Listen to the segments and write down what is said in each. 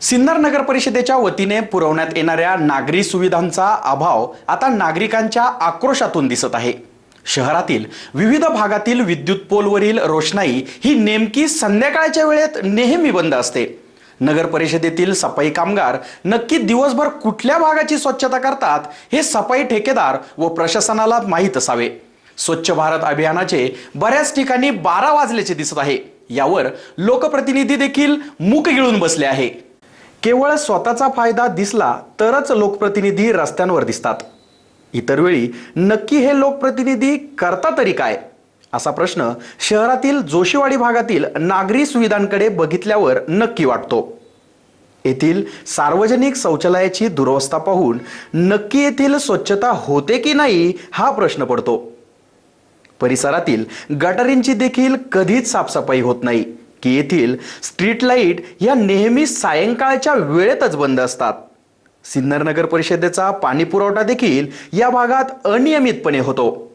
सिन्नर नगर परिषदेच्या वतीने पुरवण्यात येणाऱ्या नागरी सुविधांचा अभाव आता नागरिकांच्या आक्रोशातून दिसत आहे. शहरातील विविध भागातील विद्युत पोलवरील रोषणाई ही नेमकी संध्याकाळच्या वेळेत नेहमी बंद असते. नगर परिषदेतील सफाई कामगार नक्की दिवसभर कुठल्या भागाची स्वच्छता करतात हे सफाई ठेकेदार व प्रशासनाला माहीत असावे. स्वच्छ भारत अभियानाचे बऱ्याच ठिकाणी बारा वाजल्याचे दिसत आहे. यावर लोकप्रतिनिधी देखील मूक गिळून बसले आहे. केवळ स्वतःचा फायदा दिसला तरच लोकप्रतिनिधी रस्त्यांवर दिसतात. इतर वेळी नक्की हे लोकप्रतिनिधी करता तरी काय? असा प्रश्न शहरातील जोशीवाडी भागातील नागरी सुविधांकडे बघितल्यावर नक्की वाटतो. येथील सार्वजनिक शौचालयाची दुरवस्था पाहून नक्की येथील स्वच्छता होते की नाही हा प्रश्न पडतो. परिसरातील गटारींची देखील कधीच साफसफाई होत नाही. की येथील स्ट्रीट लाइट या नेहमी सायंकाळच्या वेळेतच बंद असतात. सिन्नर नगर परिषदेचा पाणीपुरवठा देखील या भागात अनियमितपणे होतो.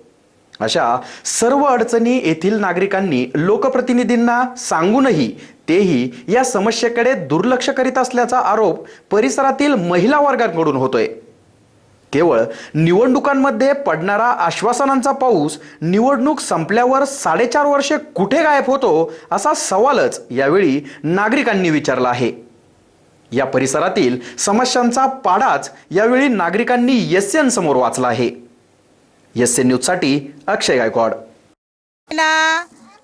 अशा सर्व अडचणी येथील नागरिकांनी लोकप्रतिनिधींना सांगूनही तेही या समस्येकडे दुर्लक्ष करीत असल्याचा आरोप परिसरातील महिला वर्गाकडून होतोय. केवळ निवडणुकांमध्ये पडणारा आश्वासनांचा पाऊस निवडणूक संपल्यावर साडेचार वर्षे कुठे गायब होतो असा सवालच यावेळी नागरिकांनी विचारला आहे. या परिसरातील समस्यांचा पाडाच यावेळी नागरिकांनी एस एन समोर वाचला आहे. एस एन न्यूजसाठी अक्षय गायकवाड.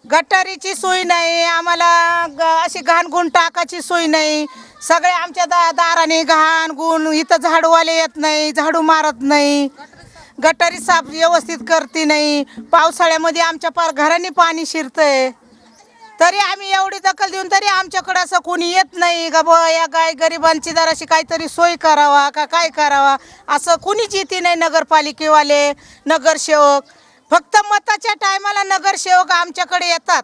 गटारीची सोय नाही आम्हाला अशी घाण गुण टाकायची सोय नाही. सगळे आमच्या दा दाराने घाण गुण इथं झाडूवाले येत नाही झाडू मारत नाही. गटारी साफ व्यवस्थित करते नाही. पावसाळ्यामध्ये आमच्या पार घरांनी पाणी शिरतंय. तरी आम्ही एवढी दखल देऊन तरी आमच्याकडे असं कोणी येत नाही. का ब या गाय गरिबांची जराशी काहीतरी सोय करावा का काय करावा? असं कुणीच येते नाही नगरपालिकेवाले नगरसेवक. फक्त मताच्या टायमाला नगरसेवक आमच्याकडे येतात.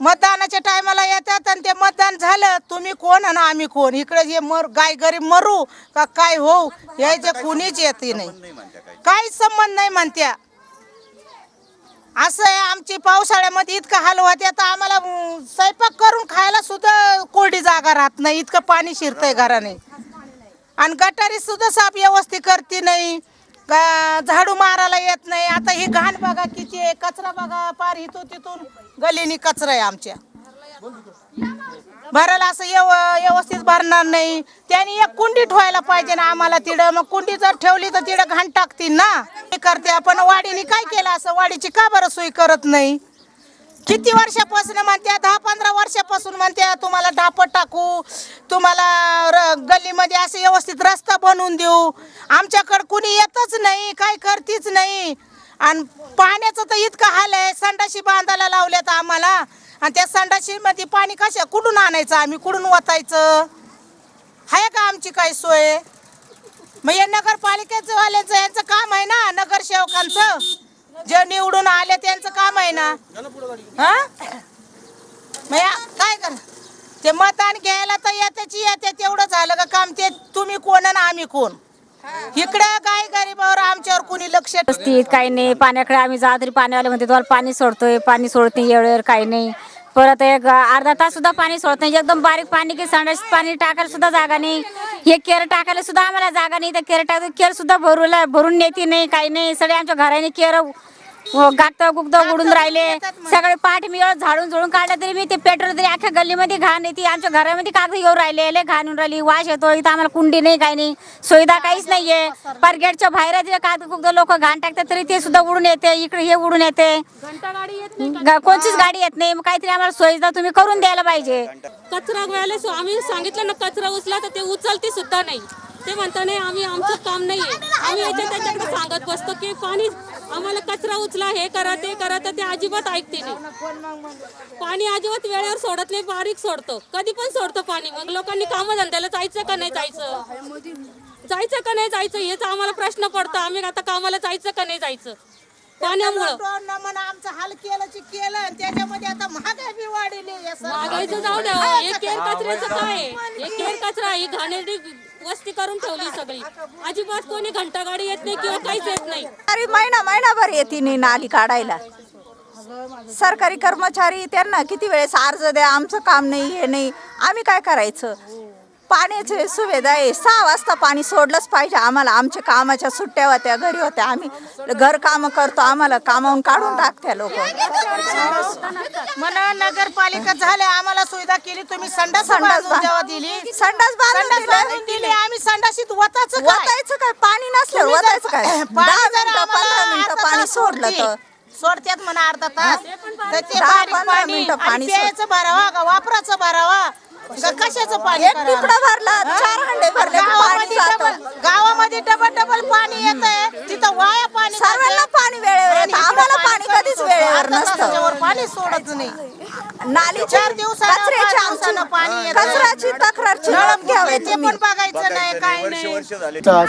मतदानाच्या टायमाला येतात आणि ते मतदान झालं तुम्ही कोण आणि आम्ही कोण? इकडे हे मर गाय गरीब मरू का काय होऊ यायचे कुणीच येते नाही. काहीच संबंध नाही म्हणत्या. असं आहे आमची पावसाळ्यामध्ये इतकं हाल होते आता आम्हाला स्वयंपाक करून खायला सुद्धा कोरडी जागा राहत नाही इतकं पाणी शिरतंय घराने. आणि गटारी सुद्धा साफ व्यवस्थित करते नाही. गा- झाडू मारायला येत नाही? आता ही घाण बघा किती आहे. कचरा बघा पार इथून तिथून गलीनी कचरा आहे आमच्या. भरायला असं येव व्यवस्थित भरणार नाही. त्यांनी एक कुंडी ठेवायला पाहिजे ना आम्हाला तिडं. मग कुंडी जर ठेवली तर तिडं घाण टाकतील ना? हे करते आपण. वाडीने काय केलं असं? वाडीची का बरं सोय करत नाही? किती वर्षापासून म्हणत्या दहा पंधरा वर्षापासून म्हणत्या तुम्हाला ढापट टाकू तुम्हाला र गल्लीमध्ये असं व्यवस्थित रस्ता बनवून देऊ. आमच्याकडं कुणी येतच नाही काय करतीच नाही. आणि पाण्याचं तर इतकं हाल आहे संडाशी बांधायला लावल्यात आम्हाला. आणि त्या संडाशीमध्ये पाणी कशा कुठून आणायचं आम्ही कुठून वतायचं आहे का आमची काय सोय? मग या नगरपालिकेचं वाल्यांचं यांचं काम आहे ना नगरसेवकांचं? जे निवडून आले ते काम आहे ना? हा? मग या- काय कर? ते मतदान घ्यायला तर येत्याची येते तेवढं झालं का काम? ते तुम्ही कोण आणि आम्ही कोण? इकडे काय गरीबावर आमच्यावर कुणी लक्ष व्यवस्थित काही नाही. पाण्याकडे आम्ही जा तरी पाण्यावाले म्हणते तुम्हाला पाणी सोडतोय. पाणी सोडत नाही वेळेवर काही नाही. परत एक अर्धा तास सुद्धा पाणी सोडत नाही. एकदम बारीक पाणी की सांडास पाणी टाकायला सुद्धा जागा नाही. हे केर टाकायला सुद्धा आम्हाला जागा नाही. तर केर टाक केर सुद्धा भरूला भरून नेते नाही काही नाही. सगळे आमच्या घराने केर गागत गुगत उडून राहिले. सगळे पाठ मी झाडून झोडून काढलं तरी मी ते पेट्रोल तरी अख्ख्या गल्लीमध्ये घाण येते. आमच्या घरामध्ये कागद येऊन राहिले लय घाण येऊन राहिली. वाश येतो इथं आम्हाला कुंडी नाही काही नाही. सुविधा काहीच नाहीये. पर गेटच्या बाहेर तिथे कागद कुगद लोक घाण टाकतात तरी ते सुद्धा उडून येते इकडे हे उडून येते. कोणतीच गाडी येत नाही मग काहीतरी आम्हाला सुविधा तुम्ही करून द्यायला पाहिजे. कचरा आम्ही सांगितलं ना कचरा उचला तर ते उचलते सुद्धा नाही. ते म्हणता नाही आम्ही आमचं काम नाहीये. आम्ही याच्या त्याच्याकडे सांगत बसतो की पाणी आम्हाला कचरा उचला हे करा ते करा तर ते अजिबात ऐकते नाही. पाणी अजिबात वेळेवर सोडत नाही बारीक सोडतो. कधी पण सोडतो पाणी. मग लोकांनी कामं धंद्याला जायचं का नाही जायचं? जायचं का नाही जायचं? हेच आम्हाला प्रश्न पडतो. आम्ही आता कामाला जायचं का नाही जायचं? पाण्यामुळं. आमचं हाल केलं केलं त्याच्यामध्ये आता महागाई बी वाढली. मागायचं जाऊ द्या. हो. केर कचऱ्याचं काय? हे केर कचरा ही घाणेरडी वस्ती करून ठेवली सगळी. अजिबात कोणी घंटा गाडी येत नाही किंवा काहीच येत नाही. अरे महिना महिनाभर येते नाही नाली काढायला. सरकारी कर्मचारी त्यांना किती वेळेस अर्ज द्या आमचं काम नाही हे नाही. आम्ही काय करायचं? पाण्याची सुविधा आहे. सहा वाजता पाणी सोडलंच पाहिजे आम्हाला. आमच्या कामाच्या सुट्ट्या होत्या घरी होत्या. आम्ही घर काम करतो. आम्हाला कामावून काढून टाकत्या लोक. म्हणा नगरपालिका झाले आम्हाला सुविधा केली. तुम्ही संडास संडास जेव्हा दिली. संडास बांधून दिलं. आम्ही संडासीत वताच वतायचं काय? पाणी नसलं वतायचं काय? दहा मिनिटं पंधरा मिनिटं पाणी सोडलं. तर. सोडत्यात म्हणा अर्धा तास. तर ते बारीक पाणी. प्यायचं भरावा वापराचं भरावा? का कशाचं पाणी एक भरला चार हंडे भरले तर पाणी गावामध्ये जातं. डबल गावामध्ये डबल डबल पाणी येत आहे तिथं वाया पाणी सर्वांना जातंय. पाणी वेळेवर आणि येतं. इकडं आम्हाला पाणी कधी कधीच सोडतं? वेळेवर अर्धा नसतं. पाणी सोडत नाही. नालीची चार दिवसानं, कचऱ्याची पाच पाणी येतं. कचऱ्याची तक्रारची नळ नोंद घ्यावी फुटले ते तुम्ही. पण बघायचं नाही काय नाही.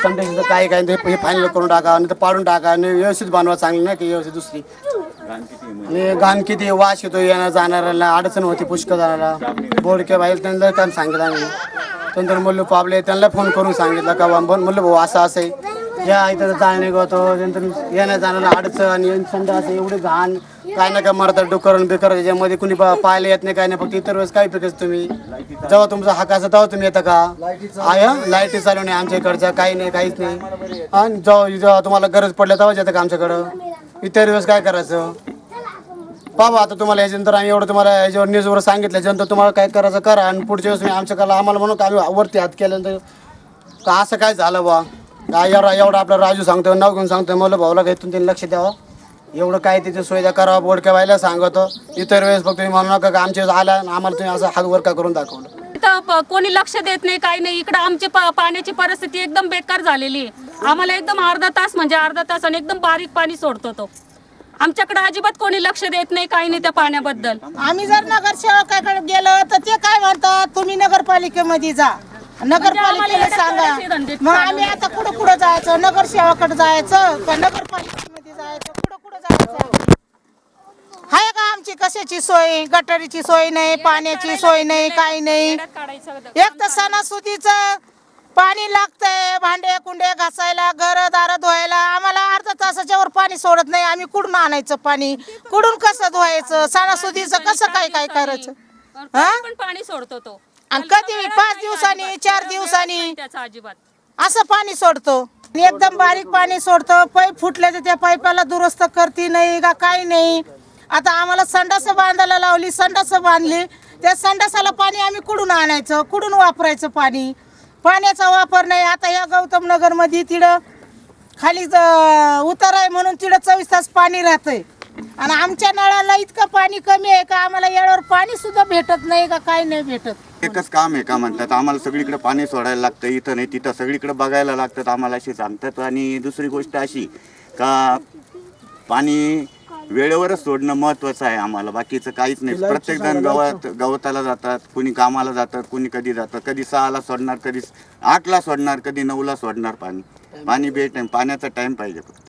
संडेचं काय काय ते हे फायनल करून टाका आणि ते पाडून टाका आणि व्यवस्थित बनवा चांगली नाही की व्यवस्थित दुसरी. आणि घाण किती वास येतो येणं जाणाऱ्याला अडचण होती पुष्कळ जाणारा बोडके बाईल त्यांना त्यांना सांगितलं आम्ही. नंतर मुलं पाबले त्यांना फोन करून सांगितलं का बा म्हणलं भाऊ असं असं आहे. या इथं जाणे गोतो नंतर येण्या जाण्याला अडचण आणि असं एवढे घाण. काय ना का मरतात डुकर बिकर त्याच्यामध्ये कुणी पाहायला येत नाही काय नाही फक्त इतर वेळेस काय पिकच तुम्ही? जेव्हा तुमचा हक असं तेव्हा तुम्ही येता का? आय लाईटी चालू नाही आमच्या इकडच्या काही नाही काहीच नाही. आणि जेव्हा जेव्हा तुम्हाला गरज पडल्या तेव्हाच येतं का आमच्याकडं? इतर दिवस काय करायचं? बाबा आता तुम्हाला याच्यानंतर आम्ही एवढं तुम्हाला याच्यावर न्यूजवर सांगितलं. याच्यानंतर तुम्हाला काय करायचं करा. आणि पुढच्या वेळेस मी कला आम्हाला म्हणून का आम्ही वरती हात केल्यानंतर का असं काय झालं बा काय एवढा एवढा आपला राजू सांगतो नाव घेऊन सांगतो मला भाऊला काही तुम्ही लक्ष द्यावं. एवढं काय त्याची सुविधा करावं बोडक्या व्हायला सांगतो. इतर वेळेस फक्त तुम्ही म्हणू नका का आमच्या वेळेस आला आणि आम्हाला तुम्ही असं हात वर का करून दाखवलं? इथं कोणी लक्ष देत नाही काही नाही. इकडं आमची पाण्याची परिस्थिती एकदम बेकार झालेली आहे. आम्हाला एकदम अर्धा तास म्हणजे अर्धा तास आणि एकदम बारीक पाणी सोडतो तो. आमच्याकडे अजिबात कोणी लक्ष देत नाही काही नाही त्या पाण्याबद्दल. आम्ही जर नगरसेवकाकडे गेलो तर ते काय म्हणतात? तुम्ही नगरपालिकेमध्ये जा. नगरपालिकेला आम्हाला सांगा. मग आम्ही आता कुठं कुठं जायचं? नगरसेवकाकडे जायचं. का नगरपालिकेमध्ये जायचं कुठं कुठं जायचं आहे का आमची कशाची सोय? गटारीची सोय नाही पाण्याची सोय नाही काही नाही. एक तर सणासुदीचं पाणी लागतंय भांडे कुंडे घासायला घर दार धुवायला. आम्हाला अर्धा तासाच्या वर पाणी सोडत नाही. आम्ही कुठून आणायचं पाणी? कुठून कसं धुवायचं? सणासुदीचं कसं काय काय करायचं? हा? पण पाणी सोडतो तो. आणि कधी? पाच दिवसांनी चार दिवसांनी. त्याचा अजिबात. असं पाणी सोडतो. एकदम बारीक पाणी सोडतो. पाईप फुटले तर त्या पाईपाला दुरुस्त करती नाही का? काही नाही. आता आम्हाला संडास बांधायला लावली संडास बांधली. त्या संडासाला पाणी आम्ही कुडून आणायचं? कुडून वापरायचं पाणी? पाण्याचा वापर नाही. आता या गौतम नगरमध्ये तिडं खाली उतार आहे म्हणून तिडं चोवीस तास पाणी राहतंय. आणि आमच्या नळाला इतकं पाणी कमी आहे का? आम्हाला येळावर पाणी सुद्धा भेटत नाही का? काही नाही भेटत. एकच काम आहे का म्हणतात? आम्हाला सगळीकडे पाणी सोडायला लागतं. इथं नाही तिथं सगळीकडे बघायला लागतात आम्हाला असे सांगतात. आणि दुसरी गोष्ट अशी का पाणी वेळेवरच सोडणं महत्वाचं आहे आम्हाला. बाकीचं काहीच नाही. प्रत्येक जण गवत गवताला जातात कुणी कामाला जातात कुणी कधी जातात. कधी सहाला सोडणार कधी आठला सोडणार कधी नऊला सोडणार पाणी. पाणी भेट पाण्याचा टाइम पाहिजे फक्त.